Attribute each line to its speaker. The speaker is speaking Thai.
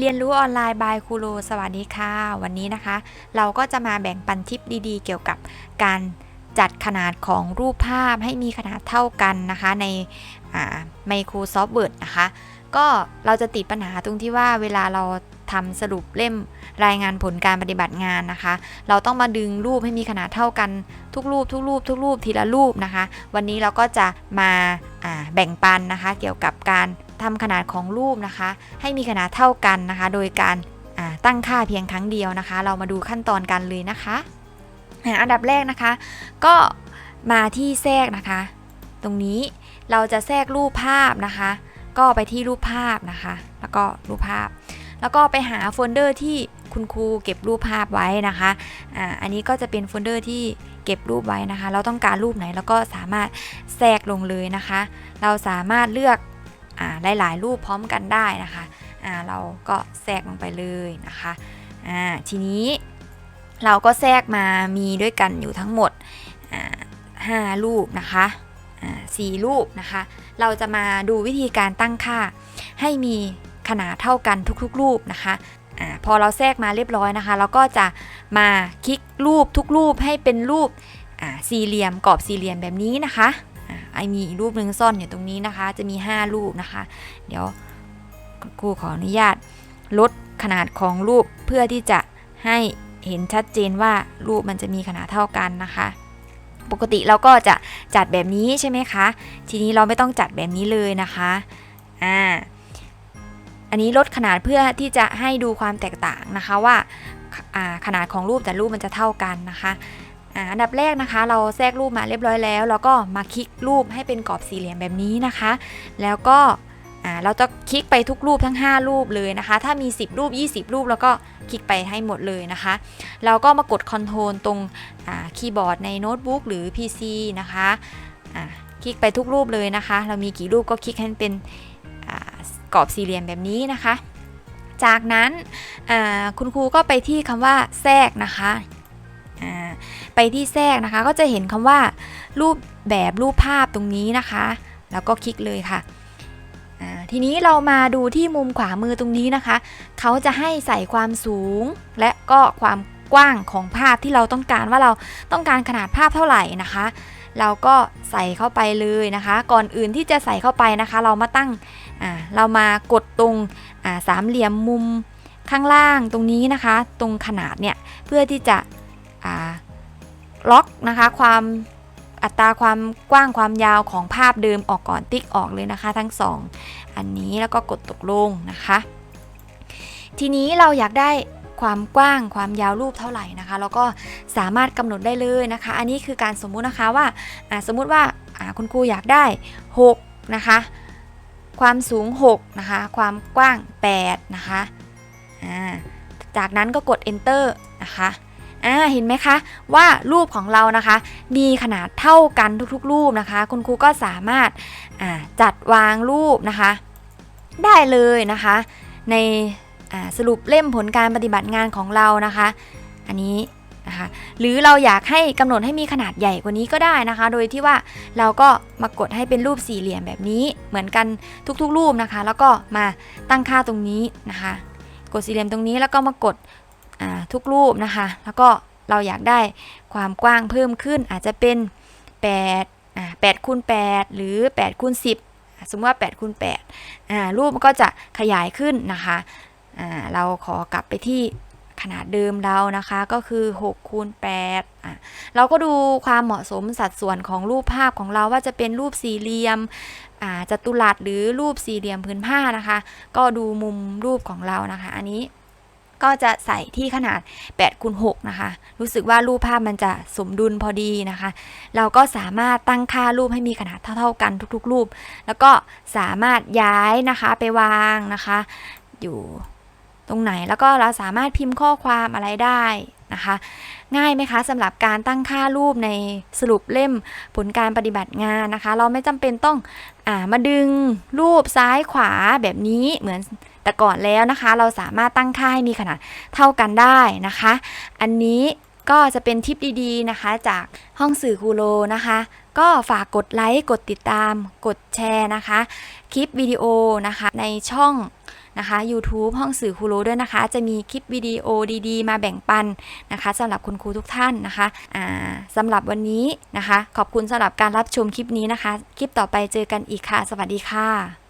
Speaker 1: เรียนรู้ออนไลน์บายครูโรสวัสดีค่ะ วันนี้นะคะ เราก็จะมาแบ่งปันทิปดีๆ เกี่ยวกับการจัดขนาดของรูปภาพให้มีขนาดเท่ากันนะคะใน Microsoft Word นะคะ ก็เราจะติดปัญหาตรงที่ว่าเวลาเราทำสรุปเล่มรายงานผลการปฏิบัติงานนะคะ เราต้องมาดึงรูปให้มีขนาดเท่ากันทุกรูปทุกรูปทุกรูปทีละรูปนะคะ วันนี้เราก็จะมาอ่า แบ่งปันนะคะ เกี่ยวกับการทำขนาดของรูปนะคะ ให้มีขนาดเท่ากันนะคะ โดยการตั้งค่าเพียงครั้งเดียวนะคะ เรามาดูขั้นตอนกันเลยนะคะอันดับแรกนะคะ ก็มาที่แทรกนะคะ ตรงนี้เราจะแทรกรูปภาพนะคะ ก็ไปที่รูปภาพนะคะ แล้วก็รูปภาพ แล้วก็ไปหาโฟลเดอร์ที่คุณครูเก็บรูปภาพไว้นะคะอ่าอันนี้ก็จะเป็นโฟลเดอร์ที่ ก็บรูปไว้นะคะ เราต้องการรูปไหนเราก็สามารถแทรกลงเลยนะคะ เราสามารถเลือกอหลาย ๆ รูปพร้อมกันได้นะคะเราก็แทรกลงไปเลยนะคะทีนี้เราก็แทรกมามีด้วยกันอยู่ทั้งหมดอ่าห้ารูปนะคะอ่าสี่รูปนะคะ เราจะมาดูวิธีการตั้งค่าให้มีขนาดเท่ากันทุกๆ รูปนะคะ อพอเราแทรกมาเรียบร้อยนะคะ เราก็จะมาคลิกรูปทุกรูปให้เป็นรูปสี่เหลี่ยมกรอบสี่เหลี่ยมแบบนี้นะคะไอมีอีกรูปหนึ่งซ่อนอยู่ตรงนี้นะคะ จะมี 5 รูปนะคะ เดี๋ยวครูขออนุญาตลดขนาดของรูปเพื่อที่จะให้เห็นชัดเจนว่ารูปมันจะมีขนาดเท่ากันนะคะ ปกติเราก็จะจัดแบบนี้ใช่ไหมคะ ทีนี้เราไม่ต้องจัดแบบนี้เลยนะคะ อ่า อันนี้ลดขนาดเพื่อที่จะให้ดูความแตกต่างนะคะว่าาขนาดของรูปแต่รูปมันจะเท่ากันนะคะอันดับแรกนะคะ เราแทรกรูปมาเรียบร้อยแล้ว แล้วก็มาคลิกรูปให้เป็นกรอบสี่เหลี่ยมแบบนี้นะคะ แล้วก็เราจะคลิกไปทุกรูปทั้ง 5 รูปเลยนะคะ ถ้ามี 10 รูป 20 รูป แล้วก็คลิกไปให้หมดเลยนะคะ เราก็มากดคอนโทรลตรงคีย์บอร์ดในโน้ตบุ๊กหรือ PC นะคะคลิกไปทุกรูปเลยนะคะ เรามีกี่รูปก็คลิกให้มันเป็น กรอบสี่เหลี่ยมแบบนี้นะคะ จากนั้นคุณครูก็ไปที่คำว่าแทรกนะคะไปที่แทรกนะคะ ก็จะเห็นคำว่า รูปแบบรูปภาพตรงนี้นะคะ แล้วก็คลิกเลยค่ะทีนี้เรามาดูที่มุมขวามือตรงนี้นะคะ เขาจะให้ใส่ความสูง และก็ความกว้างของภาพที่เราต้องการว่าเราต้องการขนาดภาพเท่าไหร่นะคะ เราก็ใส่เข้าไปเลยนะคะ ก่อนอื่นที่จะใส่เข้าไปนะคะ เรามาตั้งอ่าเรามากดตรงอ่าสามเหลี่ยมมุมข้างล่างตรงนี้นะคะ ตรงขนาดเนี่ยเพื่อที่จะอ่าล็อกนะคะความอัตราความกว้างความยาวของภาพเดิมออกก่อนติ๊กออกเลยนะคะ ทั้งสองอันนี้แล้วก็กดตกลงนะคะ ทีนี้เราอยากได้ ความกว้างความยาวรูปเท่าไหร่นะคะ แล้วก็สามารถกำหนดได้เลยนะคะ อันนี้คือการสมมุตินะคะว่าสมมุติว่าคุณครูอยากได้ 6 นะคะ ความสูง 6 นะคะ ความกว้าง 8 นะคะจากนั้นก็กด enter นะคะอ่าเห็นไหมคะว่ารูปของเรานะคะ มีขนาดเท่ากันทุกๆ รูปนะคะ คุณครูก็สามารถาจัดวางรูปนะคะ ได้เลยนะคะ ใน สรุปเล่มผลการปฏิบัติงานของเรานะคะ อันนี้นะคะหรือเราอยากให้กำหนดให้มีขนาดใหญ่กว่านี้ก็ได้นะคะ โดยที่ว่าเราก็มากดให้เป็นรูปสี่เหลี่ยมแบบนี้เหมือนกันทุกๆ รูปนะคะ แล้วก็มาตั้งค่าตรงนี้นะคะ กดสี่เหลี่ยมตรงนี้แล้วก็มากดทุกรูปนะคะ แล้วก็เราอยากได้ความกว้างเพิ่มขึ้นอาจจะเป็น8อ่า8คูณ8หรือ8คูณ10 สมมติว่า8คูณ8อ่ารูปมันก็จะขยายขึ้นนะคะ อ่าเราขอกลับไปที่ขนาดเดิมเรานะคะก็คือ6คูณ8อะเราก็ดูความเหมาะสมสัดส่วนของรูปภาพของเราว่าจะเป็นรูปสี่เหลี่ยมอ่าจัตุรัสหรือรูปสี่เหลี่ยมพื้นผ้านะคะ ก็ดูมุมรูปของเรานะคะ อันนี้ก็จะใส่ที่ขนาด8คูณ6นะคะ รู้สึกว่ารูปภาพมันจะสมดุลพอดีนะคะ เราก็สามารถตั้งค่ารูปให้มีขนาดเท่า ๆกันทุก ๆ รูป แล้วก็สามารถย้ายนะคะไปวางนะคะ อยู่ ตรงไหนแล้วก็เราสามารถพิมพ์ข้อความอะไรได้นะคะ ง่ายไหมคะสำหรับการตั้งค่ารูปในสรุปเล่มผลการปฏิบัติงานนะคะ เราไม่จำเป็นต้องอามาดึงรูปซ้ายขวาแบบนี้เหมือนแต่ก่อนแล้วนะคะ เราสามารถตั้งค่าให้มีขนาดเท่ากันได้นะคะ อันนี้ ก็จะเป็นทิปดีๆนะคะ จากห้องสื่อคูโลนะคะ ก็ฝากกดไลค์กดติดตาม กดแชร์นะคะ คลิปวิดีโอนะคะในช่องนะคะ YouTube ห้องสื่อครูโลด้วยนะคะ จะมีคลิปวิดีโอดีๆ มาแบ่งปันนะคะสำหรับคุณครูทุกท่านนะคะอ่าสำหรับวันนี้นะคะ ขอบคุณสำหรับการรับชมคลิปนี้นะคะ คลิปต่อไปเจอกันอีกค่ะ สวัสดีค่ะ